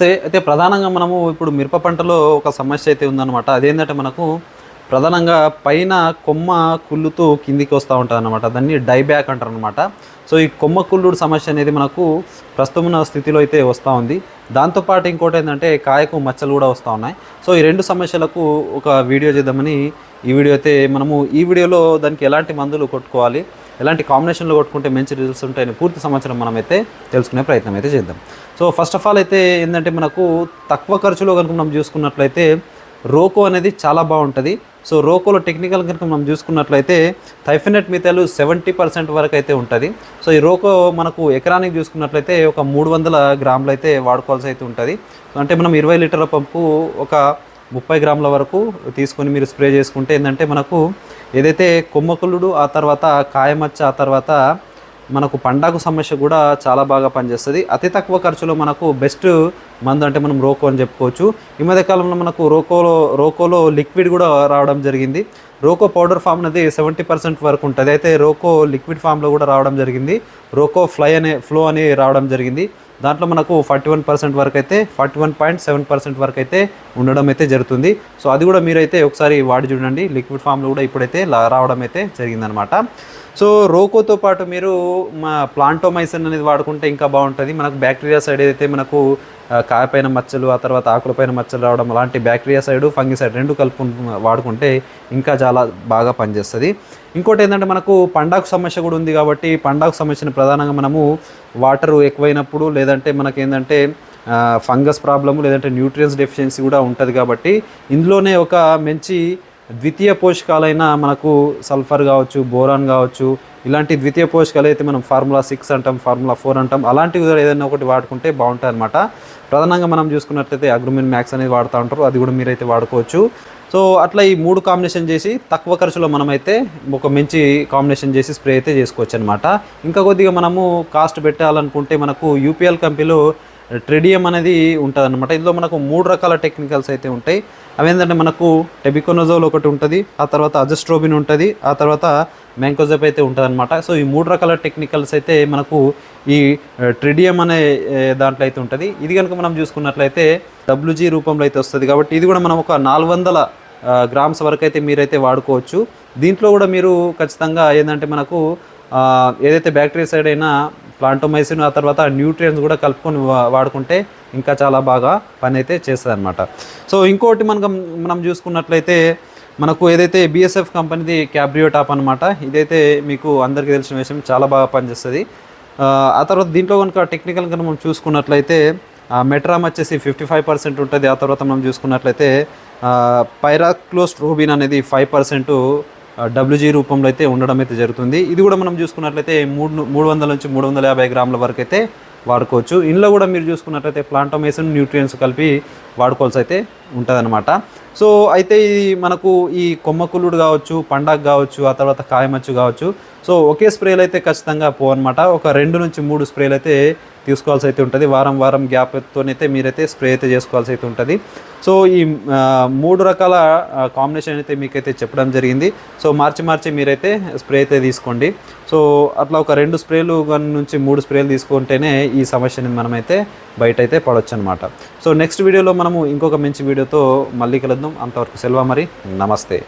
అయితే- అయితే ప్రధానంగా మనము ఇప్పుడు మిరప పంటలో ఒక సమస్య అయితే ఉందన్నమాట. అదేంటంటే మనకు ప్రధానంగా పైన కొమ్మ కుళ్ళుతూ కిందికి వస్తూ ఉంటుంది అనమాట దాన్ని డైబ్యాక్ అంటారు అనమాట సో ఈ కొమ్మ కుళ్ళుడు సమస్య అనేది మనకు ప్రస్తుతం స్థితిలో అయితే వస్తూ ఉంది. దాంతోపాటు ఇంకోటి ఏంటంటే కాయకు మచ్చలు కూడా వస్తూ ఉన్నాయి. సో ఈ రెండు సమస్యలకు ఒక వీడియో చేద్దామని ఈ వీడియో అయితే మనము ఈ వీడియోలో దానికి ఎలాంటి మందులు కొట్టుకోవాలి ఎలాంటి కాంబినేషన్లో కొట్టుకుంటే మంచి రిజల్ట్స్ ఉంటాయని పూర్తి సంవత్సరం మనం అయితే తెలుసుకునే ప్రయత్నం అయితే చేద్దాం. సో ఫస్ట్ ఆఫ్ ఆల్ అయితే ఏంటంటే మనకు తక్కువ ఖర్చులో కనుక మనం చూసుకున్నట్లయితే రోకో అనేది చాలా బాగుంటుంది. సో రోకోలో టెక్నికల్ కనుక మనం చూసుకున్నట్లయితే థైఫినెట్ మిథాలు సెవెంటీ పర్సెంట్ వరకు అయితే ఉంటుంది. సో ఈ రోకో మనకు ఎకరానికి చూసుకున్నట్లయితే ఒక మూడు వందల గ్రాములు అయితే వాడుకోవాల్సి అయితే ఉంటుంది. అంటే మనం ఇరవై లీటర్ల పంపు ఒక ముప్పై గ్రాముల వరకు తీసుకొని మీరు స్ప్రే చేసుకుంటే ఏంటంటే మనకు ఏదైతే కొమ్మకులుడు ఆ తర్వాత కాయమచ్చ ఆ తర్వాత మనకు పండాకు సమస్య కూడా చాలా బాగా పనిచేస్తుంది. అతి తక్కువ ఖర్చులో మనకు బెస్ట్ మందు అంటే మనం రోకో అని చెప్పుకోవచ్చు. ఈ మధ్య కాలంలో మనకు రోకోలో రోకోలో లిక్విడ్ కూడా రావడం జరిగింది. రోకో పౌడర్ ఫామ్ అనేది సెవెంటీ పర్సెంట్ వరకు ఉంటుంది. అయితే రోకో లిక్విడ్ ఫామ్లో కూడా రావడం జరిగింది. రోకో ఫ్లై అనే ఫ్లో అని రావడం జరిగింది. దాంట్లో మనకు ఫార్టీ వన్ పర్సెంట్ వరకు అయితే forty one point seven percent వరకు అయితే ఉండడం అయితే జరుగుతుంది. సో అది కూడా మీరైతే ఒకసారి వాడి చూడండి. లిక్విడ్ ఫామ్లో కూడా ఇప్పుడైతే రావడం అయితే జరిగిందనమాట. సో రోకోతో పాటు మీరు మా ప్లాంటోమైసిన్ అనేది వాడుకుంటే ఇంకా బాగుంటుంది. మనకు బ్యాక్టీరియా సైడ్ అయితే మనకు కాయపైన మచ్చలు ఆ తర్వాత ఆకులపైన మచ్చలు రావడం అలాంటి బ్యాక్టీరియా సైడ్ ఫంగి సైడ్ రెండు కలుపు వాడుకుంటే ఇంకా చాలా బాగా పనిచేస్తుంది. ఇంకోటి ఏంటంటే మనకు పండాకు సమస్య కూడా ఉంది కాబట్టి పండాకు సమస్యను ప్రధానంగా మనము వాటర్ ఎక్కువైనప్పుడు లేదంటే మనకి ఏంటంటే ఫంగస్ ప్రాబ్లము లేదంటే న్యూట్రియన్స్ డెఫిషియన్సీ కూడా ఉంటుంది కాబట్టి ఇందులోనే ఒక మంచి ద్వితీయ పోషకాలైన మనకు సల్ఫర్ కావచ్చు బోరాన్ కావచ్చు ఇలాంటి ద్వితీయ పోషకాలు అయితే మనం ఫార్ములా సిక్స్ అంటాం ఫార్ములా ఫోర్ అంటాం అలాంటివి కూడా ఏదైనా ఒకటి వాడుకుంటే బాగుంటుంది అనమాట ప్రధానంగా మనం చూసుకున్నట్లయితే అగ్రిమిన్ మ్యాక్స్ అనేది వాడుతూ ఉంటారు అది కూడా మీరైతే వాడుకోవచ్చు. సో అట్లా ఈ మూడు కాంబినేషన్ చేసి తక్కువ ఖర్చులో మనమైతే ఒక మంచి కాంబినేషన్ చేసి స్ప్రే అయితే చేసుకోవచ్చు అనమాట ఇంకా కొద్దిగా మనము కాస్ట్ పెట్టాలనుకుంటే మనకు యూపీఎల్ కంపెనీలో ట్రెడియం అనేది ఉంటుంది అనమాట ఇందులో మనకు మూడు రకాల టెక్నికల్స్ అయితే ఉంటాయి. అవి ఏంటంటే మనకు టెబికోనోజోల్ ఒకటి ఉంటుంది ఆ తర్వాత అజస్ట్రోబిన్ ఉంటుంది ఆ తర్వాత మ్యాంకోజప్ అయితే ఉంటుంది అనమాట సో ఈ మూడు రకాల టెక్నికల్స్ అయితే మనకు ఈ ట్రెడియం అనే దాంట్లో అయితే ఉంటుంది. ఇది కనుక మనం చూసుకున్నట్లయితే డబ్ల్యూజీ రూపంలో అయితే వస్తుంది కాబట్టి ఇది కూడా మనం ఒక నాలుగు వందల గ్రామ్స్ వరకు అయితే మీరైతే వాడుకోవచ్చు. దీంట్లో కూడా మీరు ఖచ్చితంగా ఏంటంటే మనకు ఏదైతే బ్యాక్టీరియా సైడ్ అయినా ప్లాంటోమైసిన్ ఆ తర్వాత న్యూట్రియన్స్ కూడా కలుపుకొని వాడుకుంటే ఇంకా చాలా బాగా పని అయితే చేస్తుంది అనమాట సో ఇంకోటి మనకు మనం చూసుకున్నట్లయితే మనకు ఏదైతే బిఎస్ఎఫ్ కంపెనీది క్యాబ్రియో టాప్ అనమాట ఇదైతే మీకు అందరికీ తెలిసిన విషయం చాలా బాగా పనిచేస్తుంది. ఆ, ఆ తర్వాత దీంట్లో కనుక టెక్నికల్ కనుక మనం చూసుకున్నట్లయితే మెట్రామ్ వచ్చేసి ఫిఫ్టీ ఫైవ్ పర్సెంట్ ఉంటుంది. ఆ తర్వాత మనం చూసుకున్నట్లయితే పైరాక్లోస్ట్రోబిన్ అనేది ఫైవ్ పర్సెంట్ డబ్ల్యూజీ రూపంలో అయితే ఉండడం అయితే జరుగుతుంది. ఇది కూడా మనం చూసుకున్నట్లయితే మూడు మూడు వందల నుంచి మూడు వందల యాభై గ్రాముల వరకు అయితే వాడుకోవచ్చు. ఇందులో కూడా మీరు చూసుకున్నట్లయితే ప్లాంటోమేషన్ న్యూట్రియన్స్ కలిపి వాడుకోవాల్సి అయితే ఉంటుందన్నమాట. సో అయితే ఇది మనకు ఈ కొమ్మకులుడు కావచ్చు పండగ కావచ్చు ఆ తర్వాత కాయమచ్చు కావచ్చు. సో ఒకే స్ప్రేలు అయితే ఖచ్చితంగా పోవన్నమాట. ఒక రెండు నుంచి మూడు స్ప్రేలు అయితే తీసుకోవాల్సి అయితే ఉంటుంది. వారం వారం గ్యాప్తోనైతే మీరైతే స్ప్రే అయితే చేసుకోవాల్సి అయితే ఉంటుంది. సో ఈ మూడు రకాల కాంబినేషన్ అయితే మీకైతే చెప్పడం జరిగింది. సో మార్చి మార్చి మీరైతే స్ప్రే అయితే తీసుకోండి. సో అట్లా ఒక రెండు స్ప్రేలు నుంచి మూడు స్ప్రేలు తీసుకుంటేనే ఈ సమస్యని మనమైతే బయట అయితే పడవచ్చు అనమాట సో నెక్స్ట్ వీడియోలో మనము ఇంకొక మంచి వీడియోతో మళ్ళీ కలుద్దాం. అంతవరకు సెలవు మరి. నమస్తే.